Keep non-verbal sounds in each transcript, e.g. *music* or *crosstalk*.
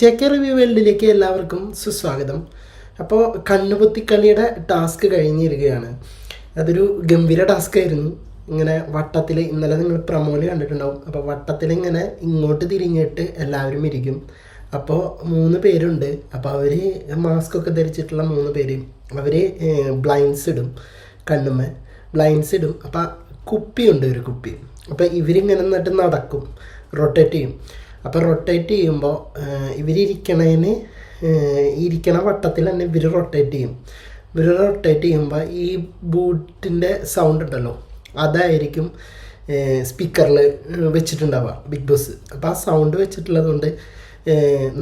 Check review വേൾഡിലേക്ക് എല്ലാവർക്കും സുസ്വാഗതം. അപ്പോൾ കണ്ണുപൊത്തിക്കളിയുടെ ടാസ്ക് കഴിഞ്ഞിരിക്കുകയാണ്. അതൊരു ഗംഭീര ടാസ്ക് ആയിരുന്നു. ഇങ്ങനെ വട്ടത്തിൽ ഇന്നലെ നിങ്ങൾ പ്രമോൽ കണ്ടിട്ടുണ്ടാവും. അപ്പോൾ വട്ടത്തിൽ ഇങ്ങനെ ഇങ്ങോട്ട് തിരിഞ്ഞിട്ട് എല്ലാവരും ഇരിക്കും. അപ്പോൾ മൂന്ന് പേരുണ്ട്. അപ്പോൾ അവർ മാസ്ക് ഒക്കെ ധരിച്ചിട്ടുള്ള മൂന്ന് പേര്. അവർ ബ്ലൈൻസ് ഇടും കണ്ണുമ്മ. ബ്ലൈൻസ് ഇടും. അപ്പോൾ കുപ്പിയുണ്ട് ഒരു കുപ്പി. അപ്പോൾ ഇവരിങ്ങനെ നിന്നിട്ട് നടക്കും. റൊട്ടേറ്റ് ചെയ്യും. അപ്പോൾ റൊട്ടേറ്റ് ചെയ്യുമ്പോൾ ഇവരിയ്ക്കണതിന് ഇരിക്കണ വട്ടത്തിൽ തന്നെ ഇവർ റൊട്ടേറ്റ് ചെയ്യും. ഇവർ റൊട്ടേറ്റ് ചെയ്യുമ്പോൾ ഈ ബൂട്ടിന്റെ സൗണ്ട് ഉണ്ടല്ലോ അതായിരിക്കും സ്പീക്കറിൽ വെച്ചിട്ടുണ്ടാവുക ബിഗ് ബോസ് അപ്പോൾ ആ സൗണ്ട് വെച്ചിട്ടുള്ളത് കൊണ്ട്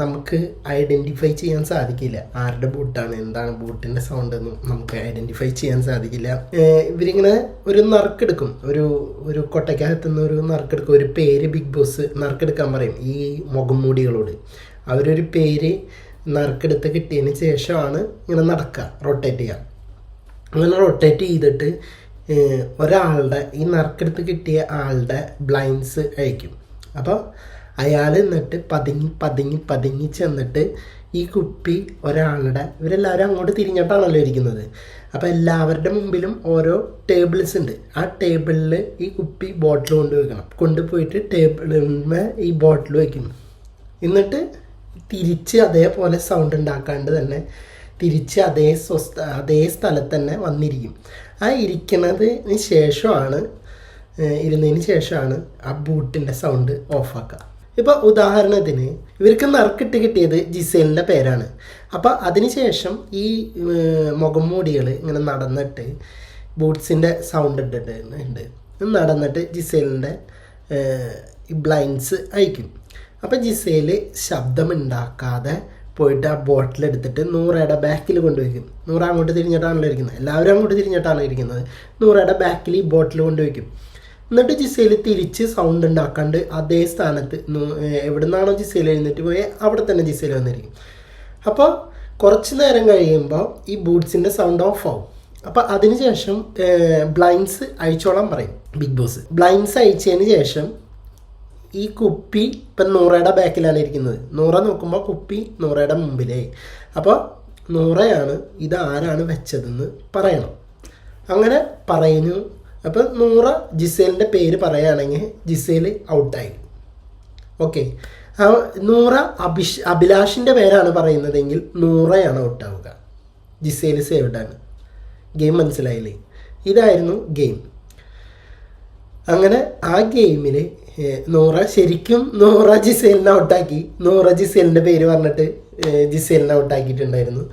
നമുക്ക് ഐഡന്റിഫൈ ചെയ്യാൻ സാധിക്കില്ല. ആരുടെ ബൂട്ടാണ് എന്താണ് ബൂട്ടിന്റെ സൗണ്ട് എന്നും നമുക്ക് ഐഡന്റിഫൈ ചെയ്യാൻ സാധിക്കില്ല. ഇവരിങ്ങനെ ഒരു നറുക്കെടുക്കും. ഒരു ഒരു കൊട്ടയ്ക്കകത്ത് നിന്ന് ഒരു നറുക്കെടുക്കും. ഒരു പേര് ബിഗ് ബോസ് നറുക്കെടുക്കാൻ പറയും ഈ മുഖം മൂടികളോട്. അവരൊരു പേര് നറുക്കെടുത്ത് കിട്ടിയതിന് ശേഷമാണ് ഇങ്ങനെ നടക്കുക റൊട്ടേറ്റ് ചെയ്യുക. അങ്ങനെ റൊട്ടേറ്റ് ചെയ്തിട്ട് ഒരാളുടെ ഈ നറുക്കെടുത്ത് കിട്ടിയ ആളുടെ ബ്ലൈൻഡ്സ് അഴിക്കും അപ്പോൾ അയാൾ എന്നിട്ട് പതുങ്ങി പതുങ്ങി പതുങ്ങി ചെന്നിട്ട് ഈ കുപ്പി ഒരാളുടെ ഇവരെല്ലാവരും അങ്ങോട്ട് തിരിഞ്ഞിട്ടാണല്ലോ ഇരിക്കുന്നത്. അപ്പോൾ എല്ലാവരുടെ മുമ്പിലും ഓരോ ടേബിൾസ് ഉണ്ട്. ആ ടേബിളിൽ ഈ കുപ്പി ബോട്ടിൽ കൊണ്ട് വെക്കണം. കൊണ്ടുപോയിട്ട് ടേബിളിൽ ഈ ബോട്ടിൽ വയ്ക്കും എന്നിട്ട് തിരിച്ച് അതേപോലെ സൗണ്ട് ഉണ്ടാക്കാണ്ട് തന്നെ തിരിച്ച് അതേ സ്വസ്ഥ അതേ സ്ഥലത്ത് തന്നെ വന്നിരിക്കും. ആ ഇരിക്കുന്നതിന് ശേഷമാണ് ഇരുന്നതിന് ശേഷമാണ് ആ ബൂട്ടിന്റെ സൗണ്ട് ഓഫാക്കുക ഇപ്പോൾ ഉദാഹരണത്തിന് ഇവർക്ക് നറുക്കിട്ട് കിട്ടിയത് ജിസേലിന്റെ പേരാണ്. അപ്പോൾ അതിനുശേഷം ഈ മുഖം മൂടികൾ ഇങ്ങനെ നടന്നിട്ട് ബൂട്ട്സിന്റെ സൗണ്ട് ഇട്ടിട്ട് ഉണ്ട് നടന്നിട്ട് ജിസേലിന്റെ ബ്ലൈൻഡ്സ് അയക്കും. അപ്പോൾ ജിസേൽ ശബ്ദമുണ്ടാക്കാതെ പോയിട്ട് ആ ബോട്ടിൽ എടുത്തിട്ട് നൂറയുടെ ബാക്കിൽ കൊണ്ടുവയ്ക്കും. നൂറ് അങ്ങോട്ട് തിരിഞ്ഞിട്ടാണല്ലോ ഇരിക്കുന്നത്. എല്ലാവരും അങ്ങോട്ട് തിരിഞ്ഞിട്ടാണ് ഇരിക്കുന്നത്. നൂറയുടെ ബാക്കിൽ ഈ ബോട്ടിൽ കൊണ്ടുവയ്ക്കും. എന്നിട്ട് ജിസയിൽ തിരിച്ച് സൗണ്ട് ഉണ്ടാക്കാണ്ട് അതേ സ്ഥാനത്ത് എവിടെ നിന്നാണോ ജിസയിൽ എഴുന്നേറ്റ് പോയേ അവിടെ തന്നെ ജിസയിൽ വന്നിരിക്കും. അപ്പോൾ കുറച്ച് നേരം കഴിയുമ്പോൾ ഈ ബൂട്ട്സിന്റെ സൗണ്ട് ഓഫ് ആവും. അപ്പോൾ അതിനുശേഷം ബ്ലൈൻഡ്സ് അയച്ചോളാൻ പറയും ബിഗ് ബോസ്. ബ്ലൈൻഡ്സ് അയച്ചതിന് ശേഷം ഈ കുപ്പി ഇപ്പം നൂറയുടെ ബാക്കിലാണ് ഇരിക്കുന്നത്. നൂറ നോക്കുമ്പോൾ കുപ്പി നൂറയുടെ മുമ്പിലേ. അപ്പോൾ നൂറയാണ് ഇത് ആരാണ് വെച്ചതെന്ന് പറയണം. അങ്ങനെ പറയുന്നു അപ്പോൾ നൂറ ജിസേലിന്റെ പേര് പറയുകയാണെങ്കിൽ ജിസേൽ ഔട്ടായി. ഓക്കെ. നൂറ അഭിഷ് അഭിലാഷിന്റെ പേരാണ് പറയുന്നതെങ്കിൽ നൂറയാണ് ഔട്ടാവുക. ജിസേൽ സേവ്ഡാണ് ഗെയിം മനസ്സിലായില്ലേ? ഇതായിരുന്നു ഗെയിം. അങ്ങനെ ആ ഗെയിമിൽ നൂറ ശരിക്കും നൂറ ജിസേലിനെ ഔട്ടാക്കി. നൂറ ജിസേലിന്റെ പേര് പറഞ്ഞിട്ട് ജിസേലിനെ ഔട്ടാക്കിയിട്ടുണ്ടായിരുന്നു.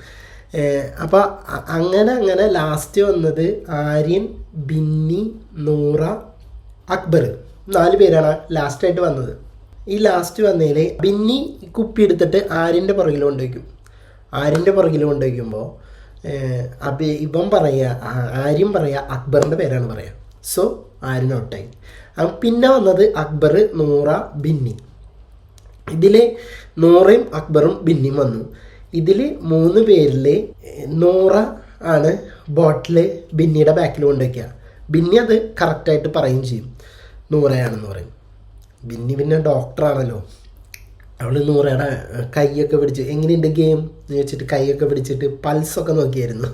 അപ്പോൾ അങ്ങനെ അങ്ങനെ ലാസ്റ്റ് വന്നത് ആര്യൻ ബിന്നി നൂറ അക്ബർ. നാല് പേരാണ് ലാസ്റ്റായിട്ട് വന്നത്. ഈ ലാസ്റ്റ് വന്നതിൽ ബിന്നി കുപ്പി എടുത്തിട്ട് ആര്യന്റെ പുറകിൽ കൊണ്ടുവയ്ക്കും ആര്യന്റെ പുറകിൽ കൊണ്ടുവയ്ക്കുമ്പോൾ അബി ഇവൻ പറയുക ആര്യൻ പറയുക അക്ബറിന്റെ പേരാണ് പറയുക സോ ആര്യൻ ഔട്ടായി പിന്നെ വന്നത് അക്ബർ നൂറ ബിന്നി. ഇതിൽ നൂറയും അക്ബറും ബിന്നിയും വന്നു. ഇതിൽ മൂന്ന് പേരിൽ നൂറ ആണ് ബോട്ടിൽ ബിന്നിയുടെ ബാക്കിൽ കൊണ്ടുവയ്ക്കുക. ബിന്നി അത് കറക്റ്റായിട്ട് പറയുകയും ചെയ്യും. നൂറയാണെന്ന് പറയും. ബിന്നി പിന്നെ ഡോക്ടറാണല്ലോ അവൾ നൂറയുടെ കൈയൊക്കെ പിടിച്ച് എങ്ങനെയുണ്ട് ഗെയിം എന്ന് വെച്ചിട്ട് കൈയൊക്കെ പിടിച്ചിട്ട് പൾസൊക്കെ നോക്കിയായിരുന്നു.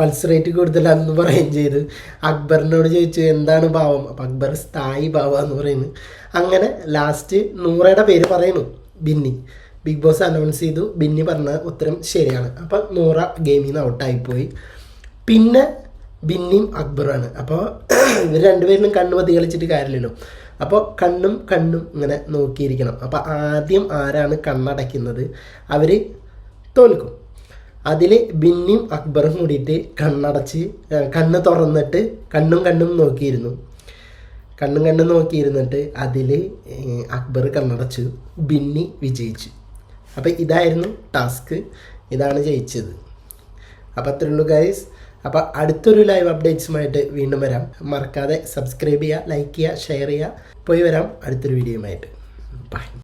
പൾസ് റേറ്റ് കൂടുതലാണെന്ന് പറയുകയും ചെയ്തു. അക്ബറിനോട് ചോദിച്ചു എന്താണ് ഭാവം അപ്പം അക്ബർ സ്ഥായി ഭാവം എന്ന് പറയുന്നു. അങ്ങനെ ലാസ്റ്റ് നൂറയുടെ പേര് പറയുന്നു ബിന്നി. ബിഗ് ബോസ് അനൗൺസ് ചെയ്തു. ബിന്നി പറഞ്ഞ ഉത്തരം ശരിയാണ്. അപ്പം നൂറ ഗെയിമിൽ നിന്ന് ഔട്ടായിപ്പോയി പിന്നെ ബിന്നിയും അക്ബറാണ് അപ്പോൾ *clears throat* ഇവർ രണ്ടുപേരിലും കണ്ണു പതി കളിച്ചിട്ട് കാര്യമില്ലല്ലോ. അപ്പോൾ കണ്ണും കണ്ണും ഇങ്ങനെ നോക്കിയിരിക്കണം. അപ്പോൾ ആദ്യം ആരാണ് കണ്ണടയ്ക്കുന്നത്? അവർ തോൽക്കും. അതിൽ ബിന്നിയും അക്ബറും കൂടിയിട്ട് കണ്ണടച്ച് കണ്ണ് തുറന്നിട്ട് കണ്ണും കണ്ണും നോക്കിയിരുന്നു. കണ്ണും കണ്ണും നോക്കിയിരുന്നിട്ട് അതിൽ അക്ബർ കണ്ണടച്ചു. ബിന്നി വിജയിച്ചു. അപ്പോൾ ഇതായിരുന്നു ടാസ്ക് ഇതാണ് ജയിച്ചത്. അപ്പോൾ അത്രേ ഉള്ളൂ ഗൈസ് അപ്പോൾ അടുത്തൊരു ലൈവ് അപ്ഡേറ്റ്സുമായിട്ട് വീണ്ടും വരാം. മറക്കാതെ സബ്സ്ക്രൈബ് ചെയ്യുക ലൈക്ക് ചെയ്യുക ഷെയർ ചെയ്യുക. പോയി വരാം അടുത്തൊരു വീഡിയോയുമായിട്ട് ബൈ